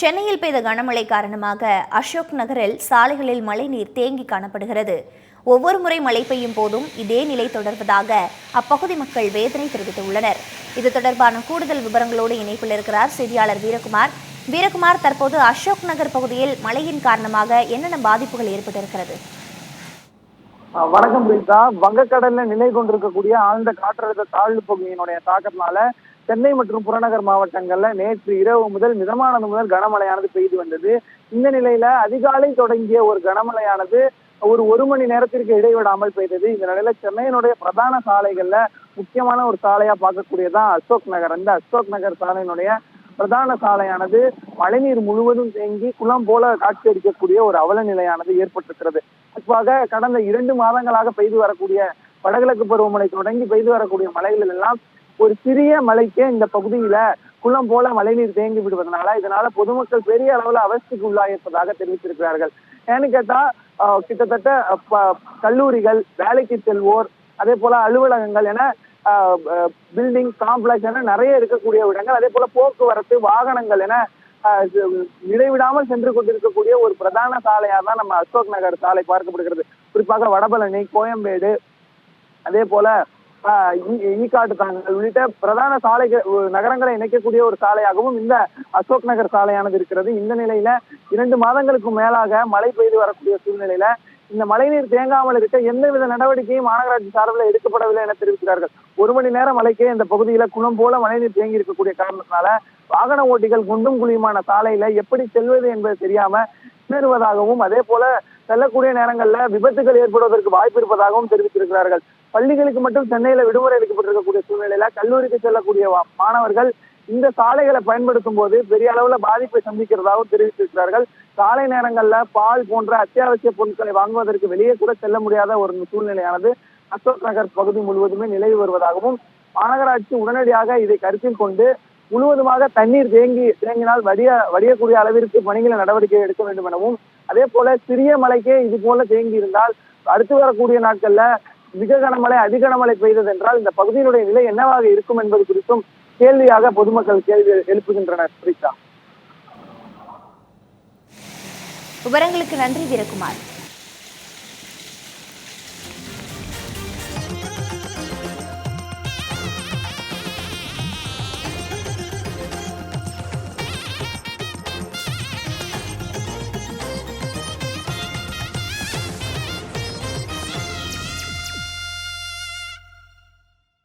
சென்னையில் பெய்த கனமழை காரணமாக அசோக் நகரில் சாலைகளில் மழைநீர் தேங்கி காணப்படுகிறது. ஒவ்வொரு முறை மழை பெய்யும் போதும் இதே நிலை தொடர்வதாக அப்பகுதி மக்கள் வேதனை தெரிவித்துள்ளனர். இது தொடர்பான கூடுதல் விவரங்களோடு இணைப்பில் இருக்கிறார் செய்தியாளர் வீரகுமார். வீரகுமார் தற்போது அசோக் நகர் பகுதியில் மழையின் காரணமாக என்னென்ன பாதிப்புகள் ஏற்பட்டிருக்கிறது? வணக்கம் பிரிதா வங்கக்கடல்ல நிலை கொண்டிருக்கக்கூடிய ஆழ்ந்த காற்றழுத்த தாழ்வு பகுதியினுடைய தாக்கத்தினால சென்னை மற்றும் புறநகர் மாவட்டங்கள்ல நேற்று இரவு முதல் மிதமானது முதல் கனமழையானது பெய்து வந்தது. இந்த நிலையில அதிகாலை தொடங்கிய ஒரு கனமழையானது ஒரு ஒரு மணி நேரத்திற்கு இடைவிடாமல் பெய்தது. இந்த நிலையில சென்னையினுடைய பிரதான சாலைகள்ல முக்கியமான ஒரு சாலையா பார்க்கக்கூடியதான் அசோக் நகர். அந்த அசோக் நகர் சாலையினுடைய பிரதான சாலையானது மழைநீர் முழுவதும் தேங்கி குளம் போல காட்சி அடிக்கக்கூடிய ஒரு அவல நிலையானது ஏற்பட்டிருக்கிறது. குறிப்பாக கடந்த இரண்டு மாதங்களாக பெய்து வரக்கூடிய வடகிழக்கு பருவமழை தொடங்கி பெய்து வரக்கூடிய மழைகள் எல்லாம் ஒரு சிறிய மலைக்கே இந்த பகுதியில குளம் போல மழைநீர் தேங்கி விடுவதனால இதனால பொதுமக்கள் பெரிய அளவுல அவஸ்தைக்கு உள்ளாயிருப்பதாக தெரிவித்திருக்கிறார்கள். ஏன்னு கேட்டா கிட்டத்தட்ட ப- கல்லூரிகள் வேலைக்கு செல்வோர் அதே போல அலுவலகங்கள் என பில்டிங் காம்ப்ளெக்ஸ் என நிறைய இருக்கக்கூடிய இடங்கள் அதே போல போக்குவரத்து வாகனங்கள் என இடைவிடாமல் சென்று கொண்டிருக்கக்கூடிய ஒரு பிரதான சாலையாக தான் நம்ம அசோக் நகர் சாலை பார்க்கப்படுகிறது. குறிப்பாக வடபழனி கோயம்பேடு அதே போல ஈக்காட்டு தாங்கல் உள்ளிட்ட பிரதான சாலைகள் நகரங்களை இணைக்கக்கூடிய ஒரு சாலையாகவும் இந்த அசோக் நகர் சாலையானது இருக்கிறது. இந்த நிலையில இரண்டு மாதங்களுக்கு மேலாக மழை பெய்து வரக்கூடிய சூழ்நிலையில இந்த மழைநீர் தேங்காமல் இருக்க எந்தவித நடவடிக்கையும் மாநகராட்சி சார்பில் எடுக்கப்படவில்லை என தெரிவிக்கிறார்கள். ஒரு மணி நேரம் மழைக்கே இந்த பகுதியில குளம் போல மழைநீர் தேங்கி இருக்கக்கூடிய காரணத்தினால வாகன ஓட்டிகள் குண்டும் குழியுமான சாலையில எப்படி செல்வது என்பது தெரியாம திணறுவதாகவும் அதே போல செல்லக்கூடிய நேரங்கள்ல விபத்துகள் ஏற்படுவதற்கு வாய்ப்பு இருப்பதாகவும் தெரிவித்திருக்கிறார்கள். பள்ளிகளுக்கு மட்டும் சென்னையில விடுமுறை அளிக்கப்பட்டிருக்கக்கூடிய சூழ்நிலையில கல்லூரிக்கு செல்லக்கூடிய மாணவர்கள் இந்த சாலைகளை பயன்படுத்தும் போது பெரிய அளவுல பாதிப்பை சந்திக்கிறதாகவும் தெரிவித்திருக்கிறார்கள். காலை நேரங்கள்ல பால் போன்ற அத்தியாவசிய பொருட்களை வாங்குவதற்கு வெளியே கூட செல்ல முடியாத ஒரு சூழ்நிலையானது. அசோக் நகர் பகுதி முழுவதுமே நிலவி வருவதாகவும் மாநகராட்சி உடனடியாக இதை கருத்தில் கொண்டு முழுவதுமாக தண்ணீர் தேங்கி தேங்கினால் வடிய வடியக்கூடிய அளவிற்கு பணிகளை நடவடிக்கை எடுக்க வேண்டும் எனவும் அதே போல சிறிய மழைக்கே இது போல தேங்கி இருந்தால் அடுத்து வரக்கூடிய நாட்கள்ல மிக கனமழை அதிக கனமழை பெய்தது என்றால் இந்த பகுதியினுடைய நிலை என்னவாக இருக்கும் என்பது குறித்தும் கேள்வியாக பொதுமக்கள் கேள்வி எழுப்புகின்றனர் பிரித்தா விவரங்களுக்கு நன்றி வீரகுமார்.